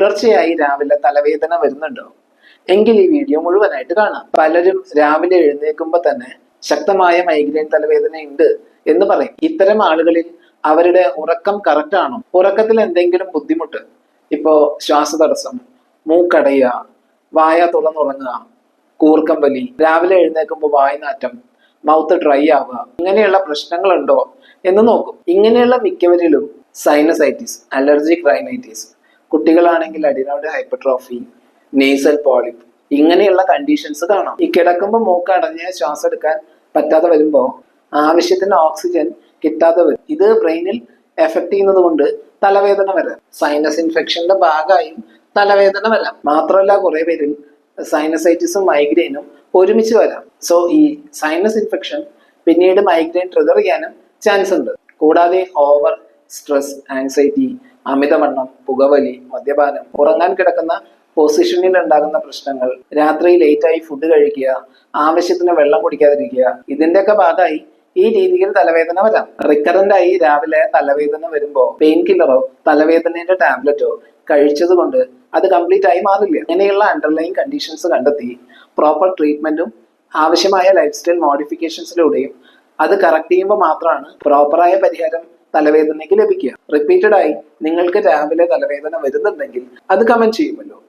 തുടർച്ചയായി രാവിലെ തലവേദന വരുന്നുണ്ടോ? എങ്കിൽ ഈ വീഡിയോ മുഴുവനായിട്ട് കാണാം. പലരും രാവിലെ എഴുന്നേൽക്കുമ്പോൾ തന്നെ ശക്തമായ മൈഗ്രെയിൻ തലവേദന ഉണ്ട് എന്ന് പറയും. ഇത്തരം ആളുകളിൽ അവരുടെ ഉറക്കം കറക്റ്റ് ആണോ? ഉറക്കത്തിൽ എന്തെങ്കിലും ബുദ്ധിമുട്ട്? ഇപ്പോ ശ്വാസതടസ്സം മൂക്കടയുക വായ തുറന്നുറങ്ങുക കൂർക്കം വലി രാവിലെ എഴുന്നേൽക്കുമ്പോൾ വായനാറ്റം മൗത്ത് ഡ്രൈ ആവുക ഇങ്ങനെയുള്ള പ്രശ്നങ്ങൾ ഉണ്ടോ എന്ന് നോക്കും. ഇങ്ങനെയുള്ള മിക്കവരിലും സൈനസൈറ്റിസ് അലർജിക് റൈനൈറ്റിസ് കുട്ടികളാണെങ്കിൽ അഡിനോയിഡ് ഹൈപ്പർട്രോഫി നേസൽ പോളിപ്പ് ഇങ്ങനെയുള്ള കണ്ടീഷൻസ് കാണാം. ഈ കിടക്കുമ്പോൾ മൂക്ക് അടഞ്ഞ് ശ്വാസം എടുക്കാൻ പറ്റാതെ വരുമ്പോൾ ആവശ്യത്തിന് ഓക്സിജൻ കിട്ടാതെ വരും. ഇത് ബ്രെയിനിൽ എഫക്ട് ചെയ്യുന്നത് കൊണ്ട് തലവേദന വരാം. സൈനസ് ഇൻഫെക്ഷന്റെ ഭാഗമായും തലവേദന വരാം. മാത്രമല്ല കുറെ പേരിൽ സൈനസൈറ്റിസും മൈഗ്രെയിനും ഒരുമിച്ച് വരാം. സോ ഈ സൈനസ് ഇൻഫെക്ഷൻ പിന്നീട് മൈഗ്രെയിൻ ട്രിഗർ ചെയ്യാനും ചാൻസ് ഉണ്ട്. കൂടാതെ ഓവർ സ്ട്രെസ് ആൻസൈറ്റി അമിതവണ്ണം പുകവലി മദ്യപാനം ഉറങ്ങാൻ കിടക്കുന്ന പൊസിഷനിൽ ഉണ്ടാകുന്ന പ്രശ്നങ്ങൾ രാത്രി ലേറ്റായി ഫുഡ് കഴിക്കുക ആവശ്യത്തിന് വെള്ളം കുടിക്കാതിരിക്കുക ഇതിന്റെയൊക്കെ ഭാഗമായി ഈ രീതിയിൽ തലവേദന വരാം. റിക്കറന്റ് ആയി രാവിലെ തലവേദന വരുമ്പോൾ പെയിൻ കില്ലറോ തലവേദനയുടെ ടാബ്ലറ്റോ കഴിച്ചത് കൊണ്ട് അത് കംപ്ലീറ്റ് ആയി മാറില്ല. ഇങ്ങനെയുള്ള അണ്ടർലൈൻ കണ്ടീഷൻസ് കണ്ടെത്തി പ്രോപ്പർ ട്രീറ്റ്മെന്റും ആവശ്യമായ ലൈഫ് സ്റ്റൈൽ മോഡിഫിക്കേഷൻസിലൂടെയും അത് കറക്റ്റ് ചെയ്യുമ്പോൾ മാത്രമാണ് പ്രോപ്പറായ പരിഹാരം തലവേദനയ്ക്ക് ലഭിക്കുക. റിപ്പീറ്റഡ് ആയി നിങ്ങൾക്ക് രാവിലെ തലവേദന വരുന്നുണ്ടെങ്കിൽ അത് കമന്റ് ചെയ്യുമല്ലോ.